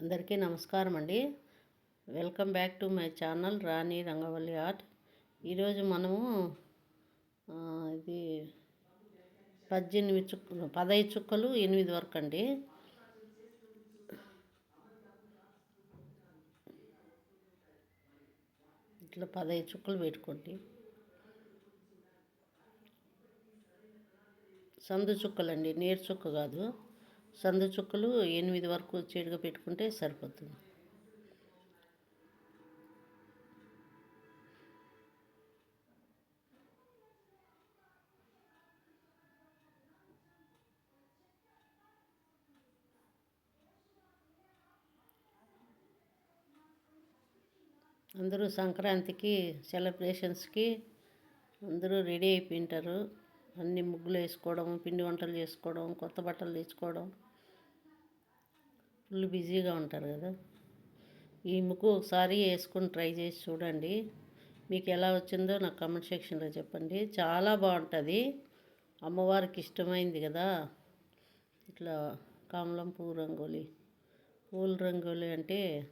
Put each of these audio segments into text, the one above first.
అందరికీ నమస్కారం అండి. Welcome back to my channel Rani Rangavalli art. ఈరోజు మనము ఇది పద్దెనిమిది చుక్కలు పదహైదు చుక్కలు ఎనిమిది వరకు అండి. ఇట్లా పదహైదు చుక్కలు పెట్టుకోండి. సందు చుక్కలండి నేరు చుక్క కాదు. సందు చుక్కలు ఎనిమిది వరకు వచ్చేట్టుగా పెట్టుకుంటే సరిపోతుంది. అందరూ సంక్రాంతికి సెలబ్రేషన్స్కి అందరూ రెడీ అయిపోయింటారు అన్ని ముగ్గులు వేసుకోవడం పిండి వంటలు చేసుకోవడం కొత్త బట్టలు తెచ్చుకోవడం. ఫుల్ బిజీగా ఉంటారు కదా. ఈ ముక్కు ఒకసారి వేసుకొని ట్రై చేసి చూడండి. మీకు ఎలా వచ్చిందో నాకు కమెంట్ సెక్షన్లో చెప్పండి. చాలా బాగుంటుంది. అమ్మవారికి ఇష్టమైంది కదా. ఇట్లా కమలం పువ్వు రంగోలి పూల రంగోలి అంటే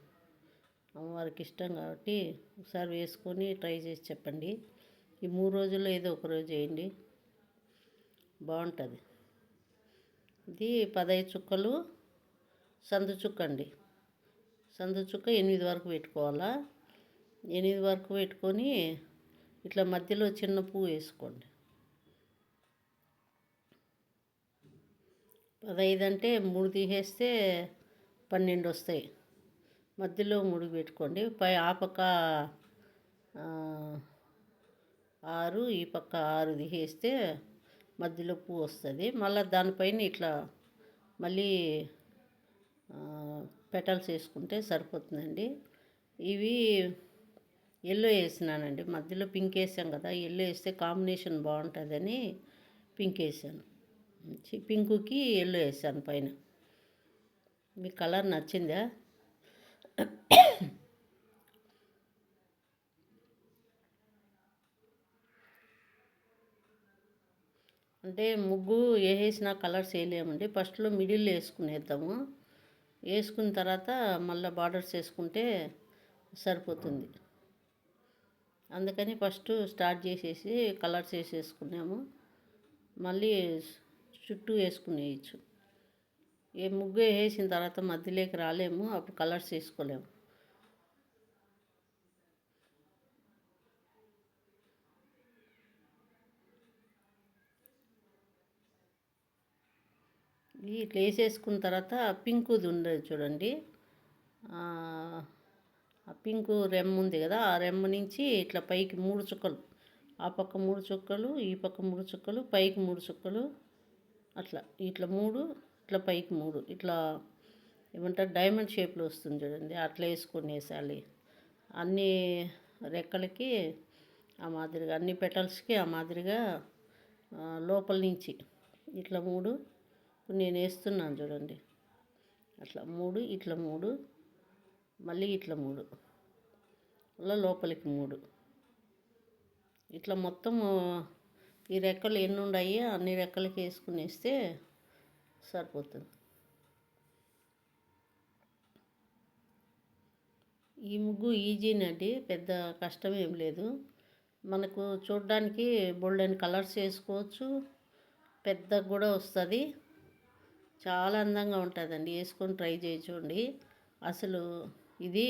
అమ్మవారికి ఇష్టం కాబట్టి ఒకసారి వేసుకొని ట్రై చేసి చెప్పండి. ఈ మూడు రోజుల్లో ఏదో ఒక రోజు వేయండి. బాగుంటుంది. ఇది పదహైదు చుక్కలు. సందు చుక్క అండి. సందు చుక్క ఎనిమిది వరకు పెట్టుకోవాలా? ఎనిమిది వరకు పెట్టుకొని ఇట్లా మధ్యలో చిన్న పువ్వు వేసుకోండి. పదహైదు అంటే మూడు తీసేస్తే పన్నెండు వస్తాయి. మధ్యలో మూడు పెట్టుకోండి. పై ఆ పక్క ఆరు ఈ పక్క ఆరు తీసేస్తే మధ్యలో పువ్వు వస్తుంది. మళ్ళీ దానిపైన ఇట్లా మళ్ళీ పెటల్స్ వేసుకుంటే సరిపోతుందండి. ఇవి ఎల్లో వేసినానండి. మధ్యలో పింక్ వేసాం కదా ఎల్లో వేస్తే కాంబినేషన్ బాగుంటుందని పింక్ వేసాను. పింకుకి ఎల్లో వేసాను పైన. మీ కలర్ నచ్చిందా? అంటే ముగ్గు వేసేసిన కలర్స్ వేయలేమండి ఫస్ట్లో మిడిల్ వేసుకునేద్దాము. వేసుకున్న తర్వాత మళ్ళీ బార్డర్స్ వేసుకుంటే సరిపోతుంది. అందుకని ఫస్ట్ స్టార్ట్ చేసేసి కలర్స్ వేసేసుకున్నాము. మళ్ళీ చుట్టూ వేసుకునేయచ్చు. ఏ ముగ్గు వేసిన తర్వాత మధ్యలోకి రాలేము అప్పుడు కలర్స్ వేసుకోలేము ఇది ఇట్లా వేసేసుకున్న తర్వాత పింకుది ఉండదు చూడండి. ఆ పింకు రెమ్ము ఉంది కదా ఆ రెమ్ము నుంచి ఇట్లా పైకి మూడు చుక్కలు ఆ పక్క మూడు చుక్కలు ఈ పక్క మూడు చుక్కలు పైకి మూడు చుక్కలు అట్లా ఇట్లా మూడు ఇట్లా పైకి మూడు ఇట్లా ఏమంటారు డైమండ్ షేప్లో వస్తుంది చూడండి అట్లా వేసుకొని వేసాలి. అన్ని రెక్కలకి ఆ మాదిరిగా అన్ని పెటల్స్కి ఆ మాదిరిగా లోపల నుంచి ఇట్లా మూడు ఇప్పుడు నేను వేస్తున్నాను చూడండి. అట్లా మూడు ఇట్లా మూడు మళ్ళీ ఇట్లా మూడు. మళ్ళీ లోపలికి మూడు. ఇట్లా మొత్తం ఈ రెక్కలు ఎన్ని ఉన్నాయి అన్ని రెక్కలకి వేసుకుని వేస్తే సరిపోతుంది. ఈ ముగ్గు ఈజీనండి పెద్ద కష్టం ఏం లేదు. మనకు చూడడానికి బోల్డెన్ కలర్స్ వేసుకోవచ్చు పెద్దగా కూడా వస్తుంది. చాలా అందంగా ఉంటుందండి. వేసుకొని ట్రై చేయి చూడండి. అసలు ఇది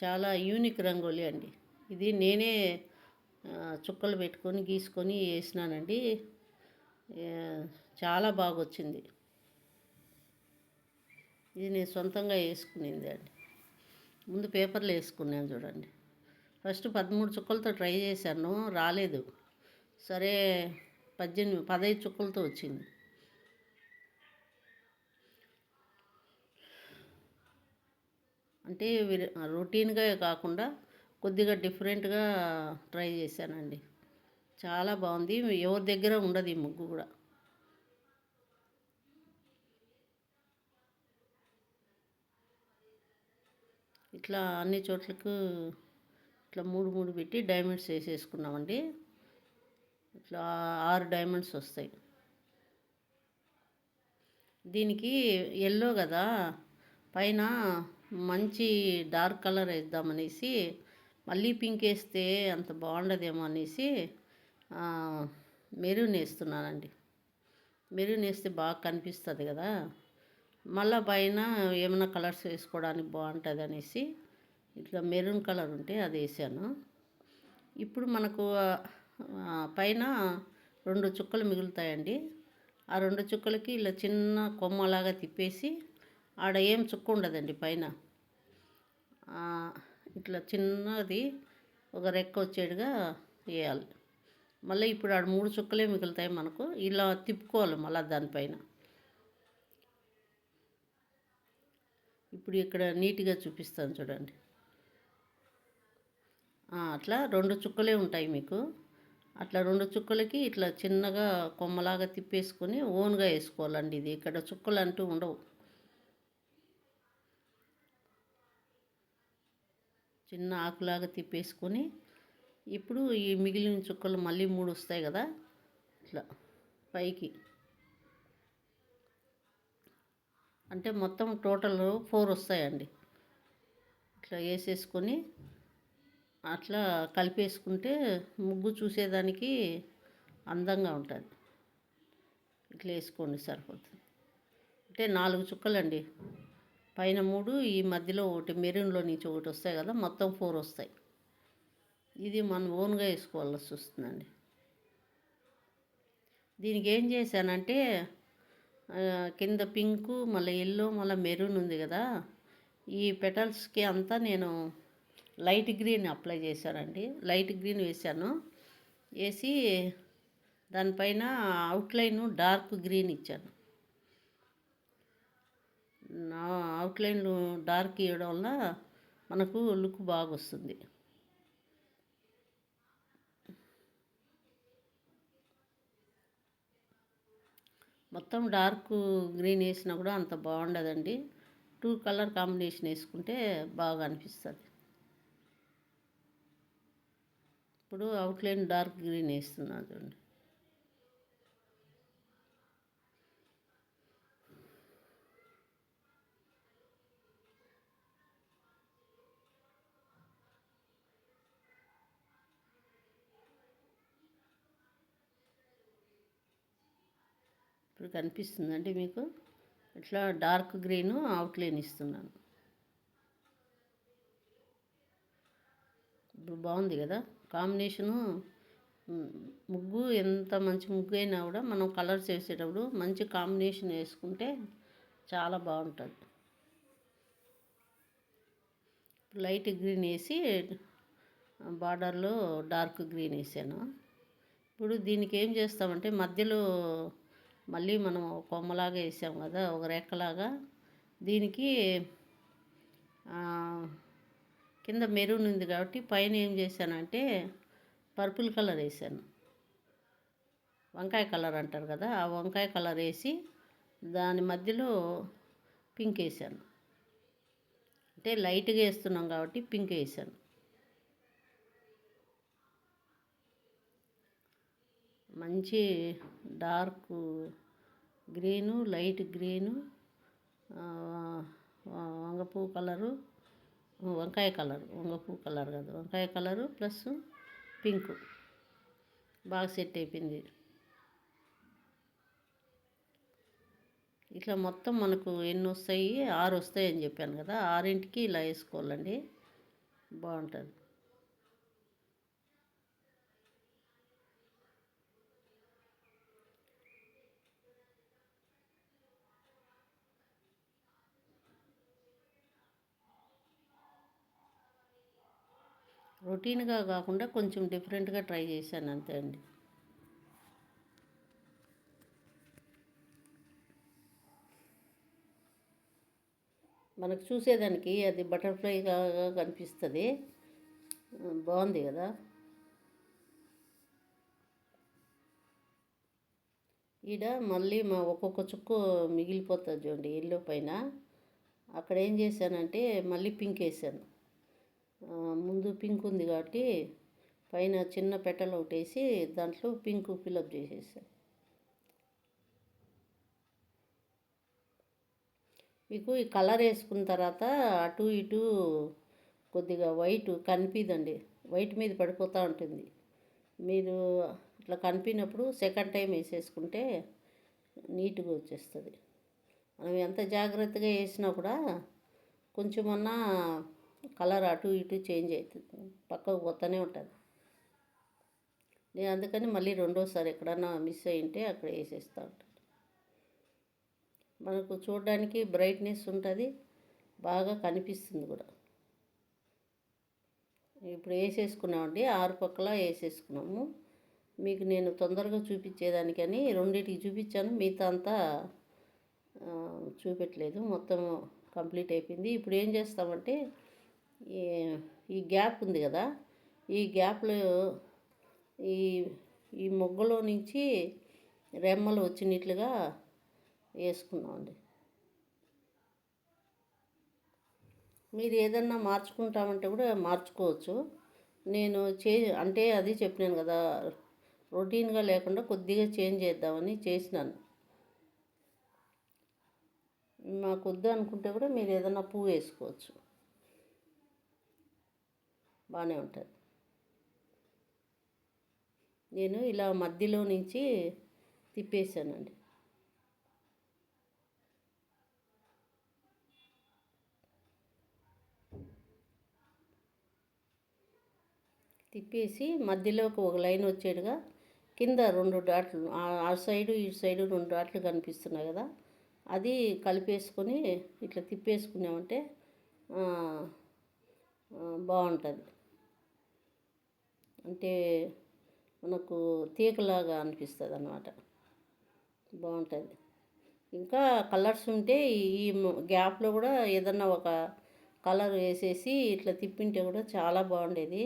చాలా యూనిక్ రంగోలి అండి. ఇది నేనే చుక్కలు పెట్టుకొని గీసుకొని వేసినానండి. చాలా బాగా వచ్చింది ఇది నేను సొంతంగా వేసుకునేది అండి. ముందు పేపర్లో వేసుకున్నాను చూడండి. ఫస్ట్ పదమూడు చుక్కలతో ట్రై చేశాను రాలేదు. సరే పద్దెనిమిది పదహైదు చుక్కలతో వచ్చింది. అంటే రొటీన్గా కాకుండా కొద్దిగా డిఫరెంట్గా ట్రై చేశానండి. చాలా బాగుంది. ఎవరి దగ్గర ఉండదు ఈ ముగ్గు కూడా. ఇట్లా అన్ని చోట్లకు ఇట్లా మూడు మూడు పెట్టి డైమండ్స్ వేసేసుకున్నామండి. ఇట్లా ఆరు డైమండ్స్ వస్తాయి. దీనికి ఎల్లో కదా పైన మంచి డార్క్ కలర్ వేద్దామనేసి మళ్ళీ పింక్ వేస్తే అంత బాగుండదేమో అనేసి మెరూన్ వేస్తున్నానండి. మెరూన్ వేస్తే బాగా కనిపిస్తుంది కదా. మళ్ళీ పైన ఏమైనా కలర్స్ వేసుకోవడానికి బాగుంటుంది అనేసి ఇట్లా మెరూన్ కలర్ ఉంటే అది వేసాను. ఇప్పుడు మనకు పైన రెండు చుక్కలు మిగులుతాయండి. ఆ రెండు చుక్కలకి ఇలా చిన్న కొమ్మలాగా తిప్పేసి ఆడ ఏం చుక్క ఉండదండి పైన. ఇట్లా చిన్నది ఒక రెక్క వచ్చేట్టుగా వేయాలి. మళ్ళీ ఇప్పుడు ఆడ మూడు చుక్కలే మిగులుతాయి మనకు. ఇలా తిప్పుకోవాలి మళ్ళీ దానిపైన. ఇప్పుడు ఇక్కడ నీట్గా చూపిస్తాను చూడండి. అట్లా రెండు చుక్కలే ఉంటాయి మీకు. అట్లా రెండు చుక్కలకి ఇట్లా చిన్నగా కొమ్మలాగా తిప్పేసుకొని ఓన్గా వేసుకోవాలండి ఇది. ఇక్కడ చుక్కలు అంటూ ఉండవు. చిన్న ఆకులాగా తిప్పేసుకొని ఇప్పుడు ఈ మిగిలిన చుక్కలు మళ్ళీ మూడు వస్తాయి కదా ఇట్లా పైకి. అంటే మొత్తం టోటల్ ఫోర్ వస్తాయండి. ఇట్లా వేసేసుకొని అట్లా కలిపేసుకుంటే ముగ్గు చూసేదానికి అందంగా ఉంటుంది. ఇట్లా వేసుకోండి సరిపోతుంది. అంటే నాలుగు చుక్కలండి. పైన మూడు ఈ మధ్యలో ఒకటి మెరూన్లో నుంచి ఒకటి వస్తాయి కదా మొత్తం ఫోర్ వస్తాయి. ఇది మనం ఓన్గా వేసుకోవాల్సి వస్తుందండి. దీనికి ఏం చేశానంటే కింద పింకు మళ్ళీ ఎల్లో మళ్ళీ మెరూన్ ఉంది కదా ఈ పెటల్స్కి అంతా నేను లైట్ గ్రీన్ అప్లై చేశానండి. లైట్ గ్రీన్ వేసాను వేసి దానిపైన అవుట్లైన్ డార్క్ గ్రీన్ ఇచ్చాను. అవుట్లైన్లు డార్క్ ఇవ్వడం వల్ల మనకు లుక్ బాగా వస్తుంది మొత్తం డార్క్ గ్రీన్ వేసినా కూడా అంత బాగుండదండి. టూ కలర్ కాంబినేషన్ వేసుకుంటే బాగా అనిపిస్తుంది. ఇప్పుడు అవుట్లైన్ డార్క్ గ్రీన్ వేస్తున్నాను చూడండి. ఇప్పుడు కనిపిస్తుందండి మీకు ఇట్లా డార్క్ గ్రీను అవుట్లైన్ ఇస్తున్నాను. ఇప్పుడు బాగుంది కదా? కాంబినేషను ముగ్గు ఎంత మంచి ముగ్గు అయినా కూడా మనం కలర్స్ వేసేటప్పుడు మంచి కాంబినేషన్ వేసుకుంటే చాలా బాగుంటుంది. లైట్ గ్రీన్ వేసి బార్డర్లో డార్క్ గ్రీన్ వేసాను. ఇప్పుడు దీనికి ఏం చేస్తామంటే మధ్యలో మళ్ళీ మనం కొమ్మలాగా వేసాం కదా ఒక రెక్కలాగా దీనికి కింద మెరూన్ ఉంది కాబట్టి పైన ఏం చేశానంటే పర్పుల్ కలర్ వేసాను. వంకాయ కలర్ అంటారు కదా ఆ వంకాయ కలర్ వేసి దాని మధ్యలో పింక్ వేసాను. అంటే లైట్గా వేస్తున్నాం కాబట్టి పింక్ వేసాను. మంచి డార్క్ గ్రీను లైట్ గ్రీను వంగపూ కలరు వంకాయ కలర్ వంగపూ కలర్ కాదు వంకాయ కలరు ప్లస్ పింక్. బాగా సెట్ అయిపోయింది. ఇట్లా మొత్తం మనకు ఎన్ని వస్తాయి? ఆరు వస్తాయి అని చెప్పాను కదా ఆరింటికి ఇలా వేసుకోవాలండి. బాగుంటుంది. రొటీన్గా కాకుండా కొంచెం డిఫరెంట్గా ట్రై చేశాను అంతే అండి. మనకు చూసేదానికి అది బటర్ఫ్లైగా కనిపిస్తుంది. బాగుంది కదా? ఈడ మళ్ళీ మా ఒక్కొక్క చుక్కు మిగిలిపోతుంది చూడండి ఎల్లో పైన. అక్కడ ఏం చేశానంటే మళ్ళీ పింక్ వేసాను ముందు పింక్ ఉంది కాబట్టి పైన చిన్న పెట్టెలు ఒకటి వేసి దాంట్లో పింక్ ఫిలప్ చేసేసా. మీకు ఈ కలర్ వేసుకున్న తర్వాత అటు ఇటు కొద్దిగా వైట్ కనిపిదండి. వైట్ మీద పడిపోతూ ఉంటుంది. మీరు అట్లా కనిపినప్పుడు సెకండ్ టైం వేసేసుకుంటే నీట్గా వచ్చేస్తుంది. మనం ఎంత జాగ్రత్తగా వేసినా కూడా కొంచెమన్నా కలర్ అటు ఇటు చేంజ్ అవుతుంది. పక్కకు పోతూనే ఉంటుంది. నేను అందుకని మళ్ళీ రెండోసారి ఎక్కడన్నా మిస్ అయింటే అక్కడ వేసేస్తూ ఉంటాను. మనకు చూడడానికి బ్రైట్నెస్ ఉంటుంది. బాగా కనిపిస్తుంది కూడా. ఇప్పుడు వేసేసుకున్నామండి. ఆరు పక్కల వేసేసుకున్నాము. మీకు నేను తొందరగా చూపించేదానికని రెండింటికి చూపించాను. మిగతా అంతా చూపెట్టలేదు. మొత్తం కంప్లీట్ అయిపోయింది. ఇప్పుడు ఏం చేస్తామంటే ఈ ఈ గ్యాప్ ఉంది కదా ఈ గ్యాప్లో ఈ ఈ మొగ్గలో నుంచి రెమ్మలు వచ్చినట్లుగా వేసుకున్నామండి మీరు ఏదన్నా మార్చుకుంటామంటే కూడా మార్చుకోవచ్చు. నేను చే అంటే అది చెప్పినాను కదా రొటీన్గా లేకుండా కొద్దిగా చేంజ్ చేద్దామని చేసినాను. మాకు వద్దు అనుకుంటే కూడా మీరు ఏదైనా పువ్వు వేసుకోవచ్చు. బాగానే ఉంటుంది. నేను ఇలా మధ్యలో నుంచి తిప్పేసానండి తిప్పేసి మధ్యలోకి ఒక లైన్ వచ్చేట్టుగా కింద రెండు డాట్లు ఆ సైడు ఈ సైడు రెండు డాట్లు కనిపిస్తున్నాయి కదా అది కలిపేసుకొని ఇట్లా తిప్పేసుకున్నామంటే బాగుంటుంది. అంటే మనకు తీగలాగా అనిపిస్తుంది అన్నమాట బాగుంటుంది. ఇంకా కలర్స్ ఉంటే ఈ గ్యాప్లో కూడా ఏదన్నా ఒక కలర్ వేసేసి ఇట్లా తిప్పింటే కూడా చాలా బాగుండేది.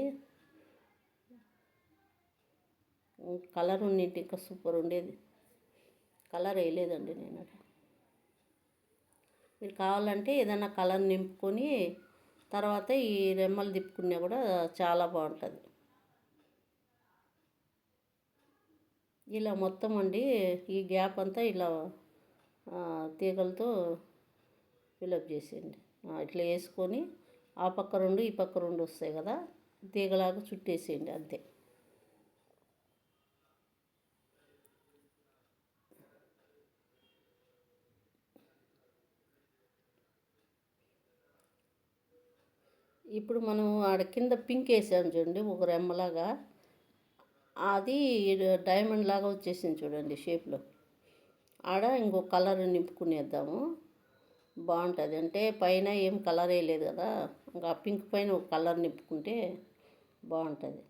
కలర్ ఉన్నింటి ఇంకా సూపర్ ఉండేది. కలర్ వేయలేదండి నేను మీరు కావాలంటే ఏదైనా కలర్ నింపుకొని తర్వాత ఈ రెమ్మలు తిప్పుకున్నా కూడా చాలా బాగుంటుంది. ఇలా మొత్తం అండి ఈ గ్యాప్ అంతా ఇలా తీగలతో ఫిలప్ చేసేయండి. ఇట్లా వేసుకొని ఆ పక్క రెండు ఈ పక్క రెండు వస్తాయి కదా తీగలాగా చుట్టేసేయండి అంతే. ఇప్పుడు మనం ఆడ కింద పింక్ వేసాం చూడండి ఒక రెమ్మలాగా. అది డైమండ్ లాగా వచ్చేసింది చూడండి షేప్లో ఆడ ఇంకో కలర్ నింపుకునేద్దాము. బాగుంటుంది. అంటే పైన ఏం కలర్ వేయలేదు కదా. ఇంకా పింక్ పైన ఒక కలర్ నింపుకుంటే బాగుంటుంది.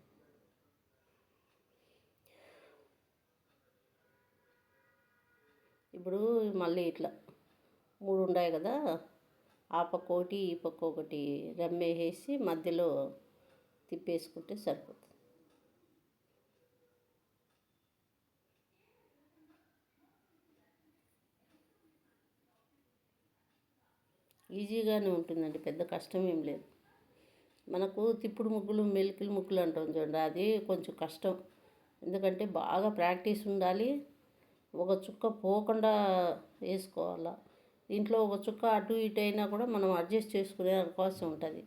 ఇప్పుడు మళ్ళీ ఇట్లా మూడు ఉన్నాయి కదా. ఆ పక్క ఒకటి ఈ పక్క ఒకటి రమ్మేసేసి మధ్యలో తిప్పేసుకుంటే సరిపోతుంది. ఈజీగానే ఉంటుందండి పెద్ద కష్టం ఏం లేదు. మనకు తిప్పుడు ముగ్గులు మెలికిలు ముగ్గులు అంటాం చూడండి అది కొంచెం కష్టం. ఎందుకంటే బాగా ప్రాక్టీస్ ఉండాలి ఒక చుక్క పోకుండా వేసుకోవాలా. దీంట్లో ఒక చుక్క అటు ఇటు అయినా కూడా మనం అడ్జస్ట్ చేసుకునే అవకాశం ఉంటుంది.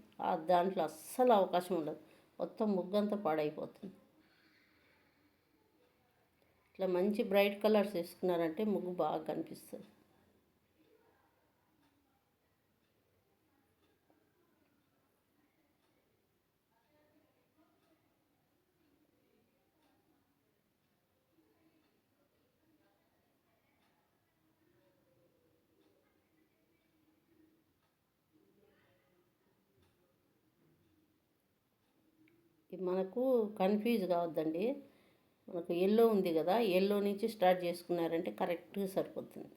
దాంట్లో అస్సలు అవకాశం ఉండదు. మొత్తం ముగ్గంతా పాడైపోతుంది. ఇట్లా మంచి బ్రైట్ కలర్స్ వేసుకున్నారంటే ముగ్గు బాగా కనిపిస్తుంది. మనకు కన్ఫ్యూజ్ కావద్దండి. మనకు ఎల్లో ఉంది కదా ఎల్లో నుంచి స్టార్ట్ చేసుకున్నారంటే కరెక్ట్గా సరిపోతుంది.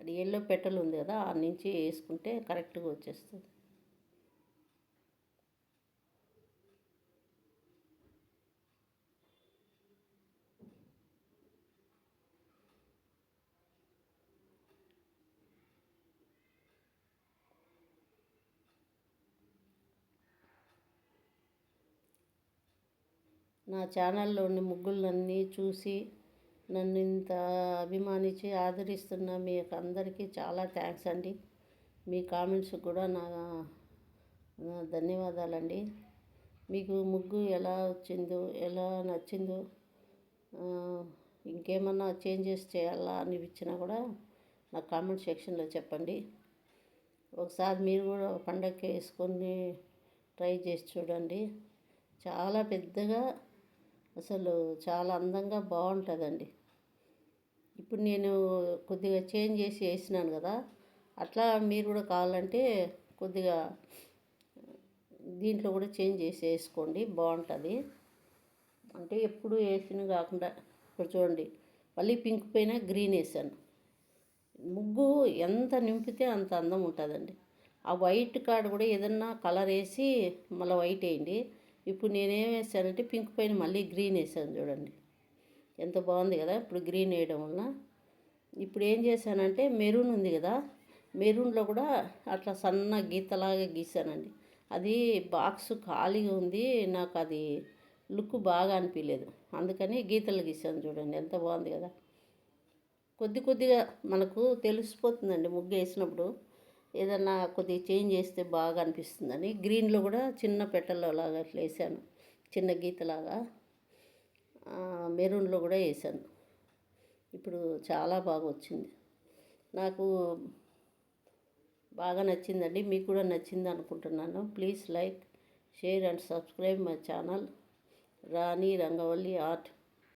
అది ఎల్లో పెట్టలు ఉంది కదా ఆ నుంచి వేసుకుంటే కరెక్ట్గా వచ్చేస్తుంది. నా ఛానల్లోని ముగ్గులన్నీ చూసి నన్ను ఇంత అభిమానించి ఆదరిస్తున్న మీకు అందరికీ చాలా థ్యాంక్స్ అండి. మీ కామెంట్స్ కూడా నా ధన్యవాదాలండి. మీకు ముగ్గు ఎలా వచ్చిందో ఎలా నచ్చిందో ఇంకేమన్నా చేంజెస్ చేయాలా అనిపించినా కూడా నా కామెంట్ సెక్షన్లో చెప్పండి. ఒకసారి మీరు కూడా పండగకి వేసుకొని ట్రై చేసి చూడండి. చాలా పెద్దగా అసలు చాలా అందంగా బాగుంటుందండి. ఇప్పుడు నేను కొద్దిగా చేంజ్ చేసి వేసినాను కదా అట్లా మీరు కూడా కావాలంటే కొద్దిగా దీంట్లో కూడా చేంజ్ చేసి వేసుకోండి బాగుంటుంది. అంటే ఎప్పుడు వేసిన కాకుండా ఇప్పుడు చూడండి మళ్ళీ పింక్ పైన గ్రీన్ వేసాను. ముగ్గు ఎంత నింపితే అంత అందం ఉంటుందండి. ఆ వైట్ కార్డ్ కూడా ఏదన్నా కలర్ వేసి మళ్ళీ వైట్ వేయండి. ఇప్పుడు నేనేం వేసానంటే పింక్ పైన మళ్ళీ గ్రీన్ వేసాను చూడండి. ఎంత బాగుంది కదా ఇప్పుడు గ్రీన్ వేయడం వలన. ఇప్పుడు ఏం చేశానంటే మెరూన్ ఉంది కదా మెరూన్లో కూడా అట్లా సన్న గీతలాగా గీసానండి. అది బాక్స్ ఖాళీగా ఉంది నాకు అది లుక్ బాగా అనిపించలేదు. అందుకని గీతలు గీసాను చూడండి ఎంత బాగుంది కదా. కొద్ది కొద్దిగా మనకు తెలిసిపోతుందండి ముగ్గు వేసినప్పుడు ఏదన్నా కొద్దిగా చేంజ్ చేస్తే బాగా అనిపిస్తుందని గ్రీన్లో కూడా చిన్న పెట్టెల్లో లాగా అట్లా వేసాను. చిన్న గీతలాగా. మెరూన్లో కూడా వేసాను. ఇప్పుడు చాలా బాగా వచ్చింది. నాకు బాగా నచ్చిందండి. మీకు కూడా నచ్చింది అనుకుంటున్నాను. Please like share and subscribe my channel. Rani Rangavalli art.